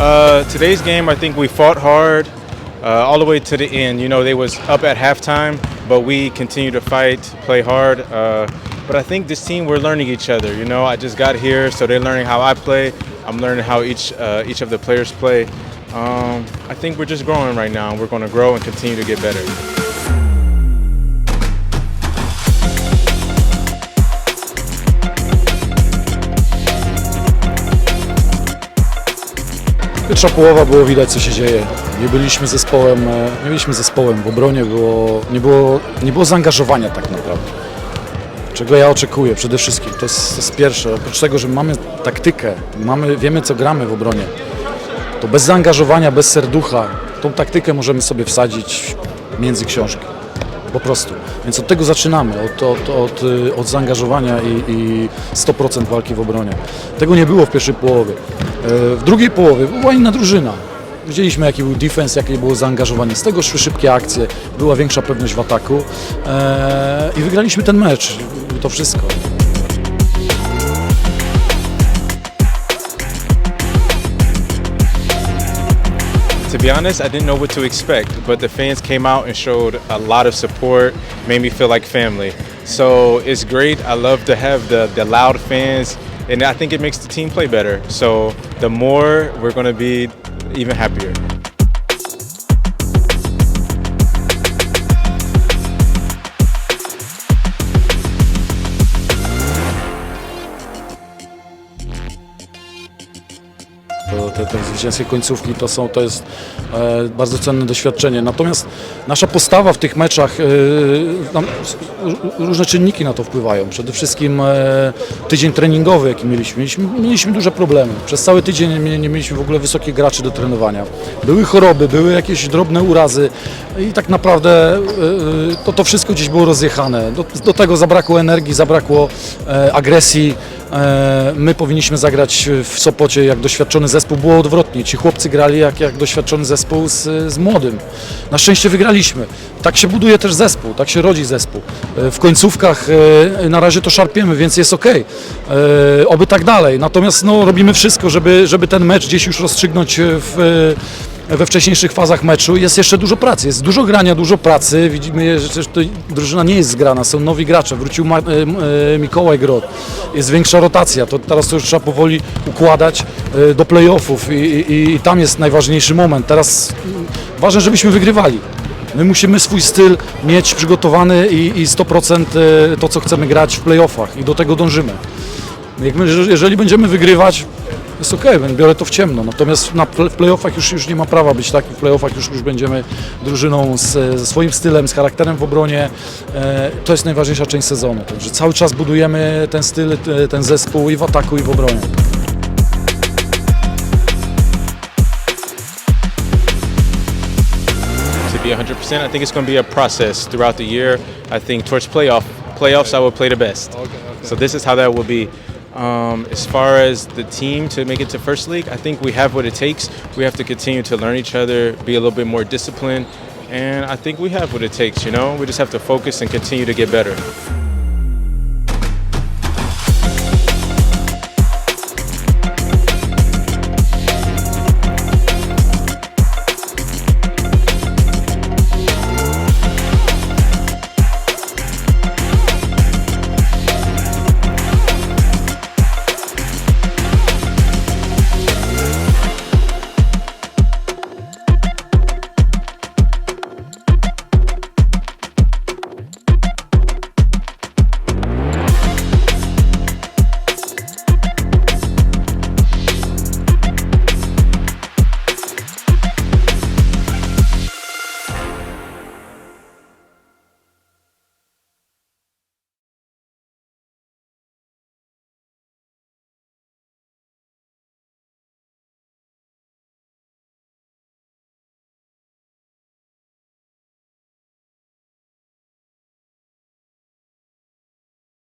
Uh, today's game, I think we fought hard uh, all the way to the end. You know, they was up at halftime, but we continue to fight, play hard. Uh, but I think this team, we're learning each other. You know, I just got here, so they're learning how I play. I'm learning how each uh, each of the players play. Um, I think we're just growing right now. and We're going to grow and continue to get better. Pierwsza połowa było widać co się dzieje. Nie byliśmy zespołem, e, nie byliśmy zespołem. W obronie było, nie, było, nie było zaangażowania tak naprawdę. Czego ja oczekuję przede wszystkim. To jest, to jest pierwsze. Oprócz tego, że mamy taktykę, mamy, wiemy co gramy w obronie, to bez zaangażowania, bez serducha, tą taktykę możemy sobie wsadzić między książki. Po prostu. Więc od tego zaczynamy, od, od, od, y, od zaangażowania i, i 100% walki w obronie. Tego nie było w pierwszej połowie. W drugiej połowie była inna drużyna. Widzieliśmy jaki był defense, jakie było zaangażowanie. Z tego szły szybkie akcje, była większa pewność w ataku e, i wygraliśmy ten mecz. To wszystko. To be honest, I didn't know what to expect, but the fans came out and showed a lot of support, made me feel like family. So it's great. I love to have the, the loud fans, and I think it makes the team play better. So the more we're going to be even happier. Te, te zwycięskie końcówki to, są, to jest e, bardzo cenne doświadczenie. Natomiast nasza postawa w tych meczach, e, tam różne czynniki na to wpływają. Przede wszystkim e, tydzień treningowy, jaki mieliśmy. mieliśmy. Mieliśmy duże problemy. Przez cały tydzień nie, nie mieliśmy w ogóle wysokich graczy do trenowania. Były choroby, były jakieś drobne urazy i tak naprawdę e, to, to wszystko gdzieś było rozjechane. Do, do tego zabrakło energii, zabrakło e, agresji. E, My powinniśmy zagrać w Sopocie jak doświadczony zespół. Było odwrotnie. Ci chłopcy grali jak, jak doświadczony zespół z, z młodym. Na szczęście wygraliśmy. Tak się buduje też zespół, tak się rodzi zespół. E, W końcówkach e, na razie to szarpiemy, więc jest ok. Oby tak dalej. Natomiast no, robimy wszystko, żeby, żeby ten mecz gdzieś już rozstrzygnąć w we wcześniejszych fazach meczu jest jeszcze dużo pracy, jest dużo grania, dużo pracy. Widzimy, że to drużyna nie jest zgrana, są nowi gracze. Wrócił Ma, e, e, Mikołaj Grot, jest większa rotacja. To teraz to już trzeba powoli układać e, do playoffów i, i, i tam jest najważniejszy moment. Teraz ważne, żebyśmy wygrywali. My musimy swój styl mieć przygotowany i, i 100% e, to, co chcemy grać w playoffach i do tego dążymy. My, jeżeli będziemy wygrywać, jest ok, biorę to w ciemno. Natomiast na, w playoffach już, już nie ma prawa być taki. W playoffach już, już będziemy drużyną z, ze swoim stylem, z charakterem w obronie. E, to jest najważniejsza część sezonu. Także cały czas budujemy ten styl, te- ten zespół i w ataku, i w obronie. To be 100%, I think it's going to be a process throughout the year. I think towards playoff playoffs, I will play the best. So this is how that will be. Um, as far as the team to make it to first league, I think we have what it takes. We have to continue to learn each other, be a little bit more disciplined, and I think we have what it takes. You know, we just have to focus and continue to get better.